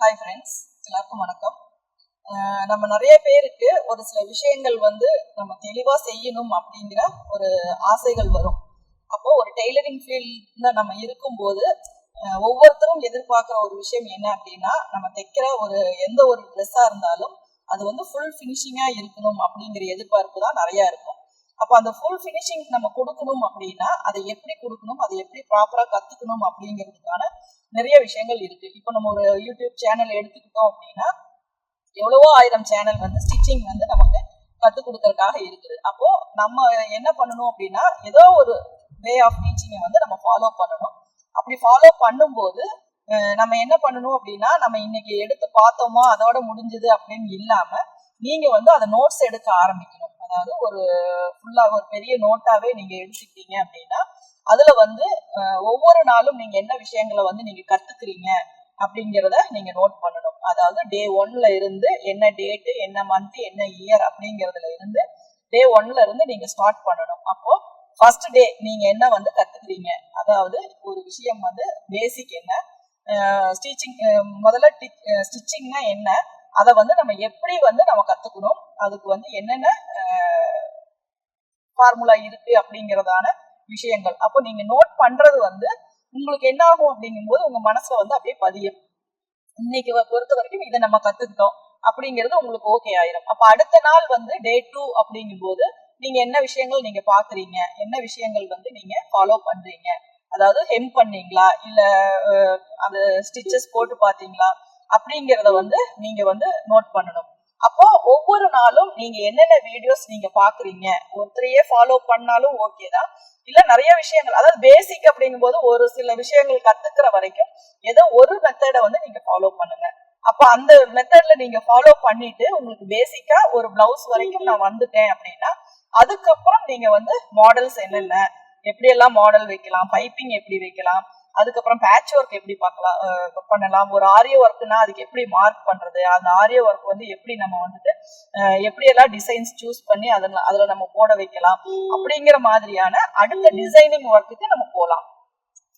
Hi friends எல்லாருக்கும் வணக்கம். நம்ம நிறைய பேருக்கு ஒரு சில விஷயங்கள் வந்து நம்ம தெளிவா செய்யணும் அப்படிங்கிற ஒரு ஆசைகள் வரும். அப்போ ஒரு டெய்லரிங் ஃபீல்ட்ல நம்ம இருக்கும்போது ஒவ்வொருத்தரும் எதிர்பார்க்குற ஒரு விஷயம் என்ன அப்படின்னா நம்ம தைக்கிற ஒரு எந்த ஒரு ட்ரெஸ்ஸாக இருந்தாலும் அது வந்து ஃபுல் ஃபினிஷிங்காக இருக்கணும் அப்படிங்கிற எதிர்பார்ப்பு தான் நிறையா இருக்கும். அப்போ அந்த ஃபுல் ஃபினிஷிங் நம்ம கொடுக்கணும் அப்படின்னா அதை எப்படி கொடுக்கணும் அதை எப்படி ப்ராப்பராக கற்றுக்கணும் அப்படிங்கிறதுக்கான நிறைய விஷயங்கள் இருக்கு. இப்போ நம்ம ஒரு யூடியூப் சேனல் எடுத்துக்கிட்டோம் அப்படின்னா எவ்வளவோ ஆயிரம் சேனல் வந்து ஸ்டிச்சிங் வந்து நமக்கு கற்றுக் கொடுக்கறதுக்காக இருக்குது. அப்போ நம்ம என்ன பண்ணணும் அப்படின்னா ஏதோ ஒரு வே ஆஃப் டீச்சிங்கை வந்து நம்ம ஃபாலோ பண்ணணும். அப்படி ஃபாலோ பண்ணும்போது அஹ் நம்ம என்ன பண்ணணும் அப்படின்னா நம்ம இன்னைக்கு எடுத்து பார்த்தோமா அதோட முடிஞ்சது அப்படின்னு இல்லாம நீங்க வந்து அதை நோட்ஸ் எடுக்க ஆரம்பிக்கணும். அதாவது ஒரு ஃபுல்லா ஒரு பெரிய நோட்டாவே நீங்க எடுத்துக்கிட்டீங்க அப்படின்னா அதுல வந்து ஒவ்வொரு நாளும் நீங்க என்ன விஷயங்களை வந்து நீங்க கத்துக்கிறீங்க அப்படிங்கிறத நீங்க நோட் பண்ணணும். அதாவது டே ஒன்ல இருந்து என்ன டேட்டு என்ன மந்த் என்ன இயர் அப்படிங்கிறதுல இருந்து டே ஒன்ல இருந்து நீங்க ஸ்டார்ட் பண்ணணும். அப்போ ஃபர்ஸ்ட் டே நீங்க என்ன வந்து கத்துக்கிறீங்க? அதாவது ஒரு விஷயம் வந்து பேசிக் என்ன? ஸ்டிச்சிங் முதல்ல ஸ்டிச்சிங்னா என்ன? அதை வந்து நம்ம எப்படி வந்து நம்ம கத்துக்கணும்? அதுக்கு வந்து என்னென்ன ஃபார்முலா இருக்கு அப்படிங்கிறதான விஷயங்கள். அப்போ நீங்க நோட் பண்றது வந்து உங்களுக்கு என்ன ஆகும் அப்படிங்கும்போது உங்க மனசுல வந்து அப்படியே பதியும். இன்னைக்கு பொறுத்த வரைக்கும் இதை நம்ம கத்துக்கிட்டோம். அப்படிங்கிறது உங்களுக்கு ஓகே ஆயிரும். அப்ப அடுத்த நாள் வந்து டே டூ அப்படிங்கும்போது நீங்க என்ன விஷயங்கள் நீங்க பாக்குறீங்க? என்ன விஷயங்கள் வந்து நீங்க ஃபாலோ பண்றீங்க? அதாவது ஹெம் பண்ணீங்களா? இல்ல அது அந்த ஸ்டிச்சஸ் போட்டு பாத்தீங்களா? அப்படிங்கறத வந்து நீங்க வந்து நோட் பண்ணணும். அப்போ ஒவ்வொரு நாளும் நீங்க என்னென்ன வீடியோஸ் நீங்க பாக்குறீங்க? ஒருத்தரையே ஃபாலோ பண்ணாலும் ஓகே தான். இல்ல நிறைய விஷயங்கள். அதாவது பேசிக் அப்படிங்கும்போது ஒரு சில விஷயங்கள் கத்துக்கிற வரைக்கும் ஏதோ ஒரு மெத்தடை வந்து நீங்க ஃபாலோ பண்ணுங்க. அப்ப அந்த மெத்தட்ல நீங்க ஃபாலோ பண்ணிட்டு உங்களுக்கு பேசிக்கா ஒரு பிளவுஸ் வரைக்கும் நான் வந்துட்டேன் அப்படின்னா அதுக்கப்புறம் நீங்க வந்து மாடல்ஸ் என்னென்ன எப்படி எல்லாம் மாடல் வைக்கலாம் பைப்பிங் எப்படி வைக்கலாம் அதுக்கப்புறம் பேட்ச் ஒர்க் எப்படி பார்க்கலாம் பண்ணலாம் ஒரு ஆரிய ஒர்க்னா அதுக்கு எப்படி மார்க் பண்றது அந்த ஆரிய ஒர்க் வந்து எப்படி நம்ம வந்துட்டு எப்படி எல்லாம் டிசைன்ஸ் சூஸ் பண்ணி அதுல அதுல நம்ம போட வைக்கலாம் அப்படிங்கிற மாதிரியான அடுத்த டிசைனிங் ஒர்க்குக்கு நம்ம போகலாம்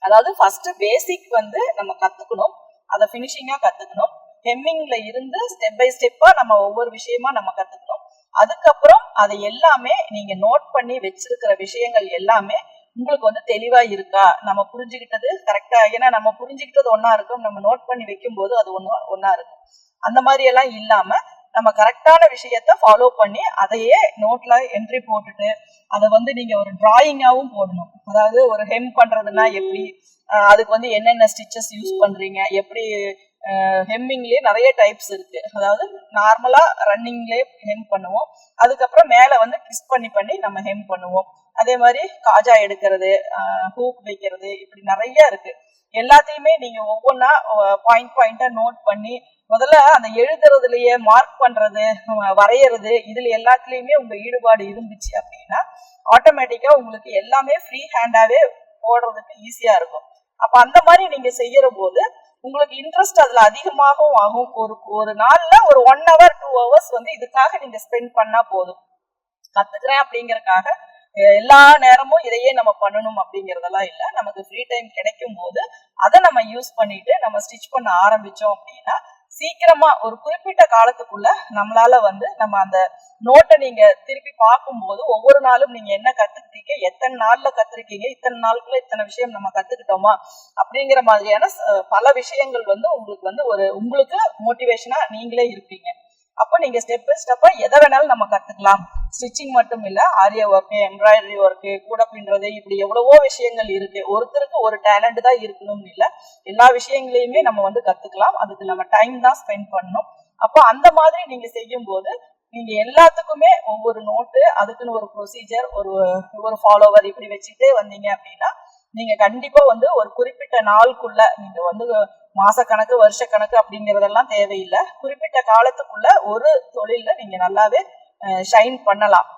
அதாவது ஃபர்ஸ்ட் பேசிக் வந்து நம்ம கத்துக்கணும் அதை ஃபினிஷிங்கா கத்துக்கணும். ஹெம்மிங்ல இருந்து ஸ்டெப் பை ஸ்டெப்பா நம்ம ஒவ்வொரு விஷயமா நம்ம கத்துக்கணும். அதுக்கப்புறம் அதை எல்லாமே நீங்க நோட் பண்ணி வச்சிருக்கிற விஷயங்கள் எல்லாமே உங்களுக்கு வந்து தெளிவா இருக்கா? நம்ம புரிஞ்சுக்கிட்டது கரெக்டா ஏன்னா நம்ம புரிஞ்சுக்கிட்டது ஒன்னா இருக்கும். நம்ம நோட் பண்ணி வைக்கும் போது அது ஒண்ணு ஒன்னா இருக்கும். அந்த மாதிரி எல்லாம் இல்லாம நம்ம கரெக்டான விஷயத்த ஃபாலோ பண்ணி அதையே நோட்ல என்ட்ரி போட்டுட்டு அதை வந்து நீங்க ஒரு டிராயிங்காவும் போடணும். அதாவது ஒரு ஹெம் பண்றதுன்னா எப்படி? அதுக்கு வந்து என்னென்ன ஸ்டிச்சஸ் யூஸ் பண்றீங்க? எப்படி ஹெம்மிங்லயே நிறைய டைப்ஸ் இருக்கு. அதாவது நார்மலா ரன்னிங்லயே ஹெம் பண்ணுவோம். அதுக்கப்புறம் மேல வந்து கிஸ் பண்ணி பண்ணி நம்ம ஹெம் பண்ணுவோம். அதே மாதிரி காஜா எடுக்கிறது ஹூக் வைக்கிறது இப்படி நிறைய இருக்கு. எல்லாத்தையுமே நீங்க ஒவ்வொன்றா பாயிண்ட் பாயிண்டா நோட் பண்ணி முதல்ல அந்த எழுதுறதுலயே மார்க் பண்றது வரைகிறது வரையறது இதுல எல்லாத்துலயுமே உங்க ஈடுபாடு இருந்துச்சு அப்படின்னா ஆட்டோமேட்டிக்கா உங்களுக்கு எல்லாமே ஃப்ரீ ஹேண்டாவே போடுறதுக்கு ஈஸியா இருக்கும். அப்ப அந்த மாதிரி நீங்க செய்யற போது உங்களுக்கு இன்ட்ரெஸ்ட் அதுல அதிகமாகவும் ஆகும். ஒரு ஒரு நாள்ல ஒரு ஒன் ஹவர் டூ ஹவர்ஸ் வந்து இதுக்காக நீங்க ஸ்பெண்ட் பண்ணா போதும். கத்துக்கிறேன் அப்படிங்கறக்காக எல்லா நேரமும் இதையே நம்ம பண்ணணும் அப்படிங்கறதெல்லாம் இல்ல. நமக்கு ஃப்ரீ டைம் கிடைக்கும் போது அதை நம்ம யூஸ் பண்ணிட்டு நம்ம ஸ்டிச் பண்ண ஆரம்பிச்சோம் அப்படின்னா சீக்கிரமா ஒரு குறிப்பிட்ட காலத்துக்குள்ள நம்மளால வந்து நம்ம அந்த நோட்டை நீங்க திருப்பி பார்க்கும்போது ஒவ்வொரு நாளும் நீங்க என்ன கத்துக்கிட்டீங்க எத்தனை நாள்ல கத்துருக்கீங்க இத்தனை நாளுக்குள்ள இத்தனை விஷயம் நம்ம கத்துக்கிட்டோமா அப்படிங்கிற மாதிரியான பல விஷயங்கள் வந்து உங்களுக்கு வந்து ஒரு உங்களுக்கு மோட்டிவேஷனா நீங்களே இருப்பீங்க. அப்போ நீங்க ஸ்டெப் பை ஸ்டெப்பா எதை வேணாலும் நம்ம கத்துக்கலாம். ஸ்டிச்சிங் மட்டும் இல்ல ஆரிய ஒர்க்கு எம்ப்ராய்டரி ஒர்க்கு கூட பின்றது இப்படி எவ்வளவோ விஷயங்கள் இருக்கு. ஒருத்தருக்கு ஒரு டேலண்ட் தான் இருக்கணும்னு இல்ல. எல்லா விஷயங்களையுமே நம்ம வந்து கத்துக்கலாம். அதுக்கு நம்ம டைம் தான் ஸ்பெண்ட் பண்ணணும். அப்போ அந்த மாதிரி நீங்க செய்யும் போது நீங்க எல்லாத்துக்குமே ஒவ்வொரு நோட்டு அதுக்குன்னு ஒரு ப்ரொசீஜர் ஒரு ஒரு ஃபாலோவர் இப்படி வச்சுட்டே வந்தீங்க அப்படின்னா நீங்க கண்டிப்பா வந்து ஒரு குறிப்பிட்ட நாளுக்குள்ள நீங்க வந்து மாசக்கணக்கு வருஷக்கணக்கு அப்படிங்கறதெல்லாம் தேவையில்லை. குறிப்பிட்ட காலத்துக்குள்ள ஒரு தொழில நீங்க நல்லாவே ஷைன் பண்ணலாம்.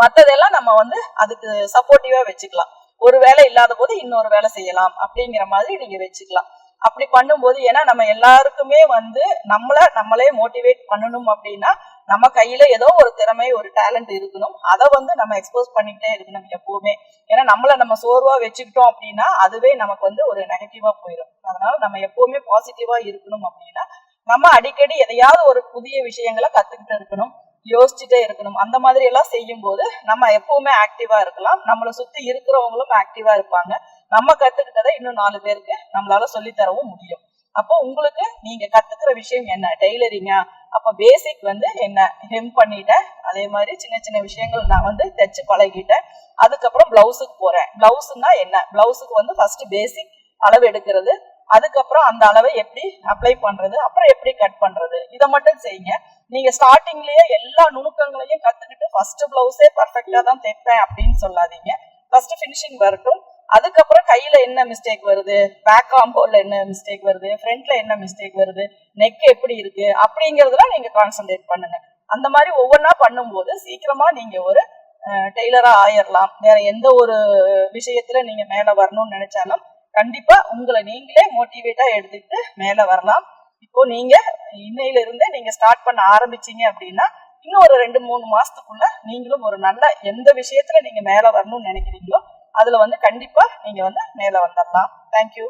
மற்றதெல்லாம் நம்ம வந்து அதுக்கு சப்போர்ட்டிவா வச்சுக்கலாம். ஒரு வேலை இல்லாத போது இன்னொரு வேலை செய்யலாம் அப்படிங்கிற மாதிரி நீங்க வச்சுக்கலாம். அப்படி பண்ணும்போது ஏன்னா நம்ம எல்லாருக்குமே வந்து நம்மள நம்மளே மோட்டிவேட் பண்ணணும் அப்படின்னா நம்ம கையில ஏதோ ஒரு திறமை ஒரு டேலண்ட் இருக்கணும். அதை வந்து நம்ம எக்ஸ்போஸ் பண்ணிக்கிட்டே இருக்கணும் எப்பவுமே. ஏன்னா நம்மள நம்ம சோர்வா வச்சுக்கிட்டோம் அப்படின்னா அதுவே நமக்கு வந்து ஒரு நெகட்டிவா போயிடும் அதனால நம்ம எப்பவுமே பாசிட்டிவா இருக்கணும் அப்படின்னா நம்ம அடிக்கடி எதையாவது ஒரு புதிய விஷயங்களை கத்துக்கிட்டு இருக்கணும். யோசிச்சுட்டே இருக்கணும். அந்த மாதிரி எல்லாம் செய்யும் போது நம்ம எப்பவுமே ஆக்டிவா இருக்கலாம். நம்மளை சுத்தி இருக்கிறவங்களும் ஆக்டிவா இருப்பாங்க. நம்ம கத்துக்கிட்டதை இன்னும் நாலு பேருக்கு நம்மளால சொல்லித்தரவும் முடியும். அப்போ உங்களுக்கு நீங்க கத்துக்கிற விஷயம் என்ன? டெய்லரிங்கா அப்ப பேசிக் வந்து என்ன? ஹெம் பண்ணிட்டேன். அதே மாதிரி சின்ன சின்ன விஷயங்கள் நான் வந்து தைச்சு பழகிட்டேன். அதுக்கப்புறம் பிளவுஸுக்கு போறேன். பிளவுஸ்னா என்ன? பிளவுஸுக்கு வந்து ஃபர்ஸ்ட் பேசிக் அளவு எடுக்கிறது. அதுக்கப்புறம் அந்த அளவை எப்படி அப்ளை பண்றது அப்புறம் எப்படி கட் பண்றது? இதை மட்டும் செய்யுங்க. நீங்க ஸ்டார்டிங்லயே எல்லா நுணுக்கங்களையும் கத்துக்கிட்டு ஃபர்ஸ்ட் பிளவுஸே பர்ஃபெக்டா தான் தைப்பேன் அப்படின்னு சொல்லாதீங்க. ஃபர்ஸ்ட் ஃபினிஷிங் வரட்டும். அதுக்கப்புறம் கையில என்ன மிஸ்டேக் வருது? பேக் காம்போல என்ன மிஸ்டேக் வருது? ஃப்ரண்ட்ல என்ன மிஸ்டேக் வருது? நெக் எப்படி இருக்கு? அப்படிங்கறதுலாம் நீங்க கான்சென்ட்ரேட் பண்ணுங்க. அந்த மாதிரி ஒவ்வொன்றா பண்ணும்போது சீக்கிரமா நீங்க ஒரு டெய்லரா ஆயிரலாம். வேற எந்த ஒரு விஷயத்துல நீங்க மேல வரணும்னு நினைச்சாலும் கண்டிப்பா உங்களை நீங்களே மோட்டிவேட்டா எடுத்துக்கிட்டு மேல வரலாம். இப்போ நீங்க இன்னையில இருந்தே நீங்க ஸ்டார்ட் பண்ண ஆரம்பிச்சீங்க அப்படின்னா இன்னும் ஒரு ரெண்டு மூணு மாசத்துக்குள்ள நீங்களும் ஒரு நல்ல எந்த விஷயத்துல நீங்க மேல வரணும்னு நினைக்கிறீங்களோ அதுல வந்து கண்டிப்பா நீங்க வந்து மேல வந்துடலாம் தேங்க்யூ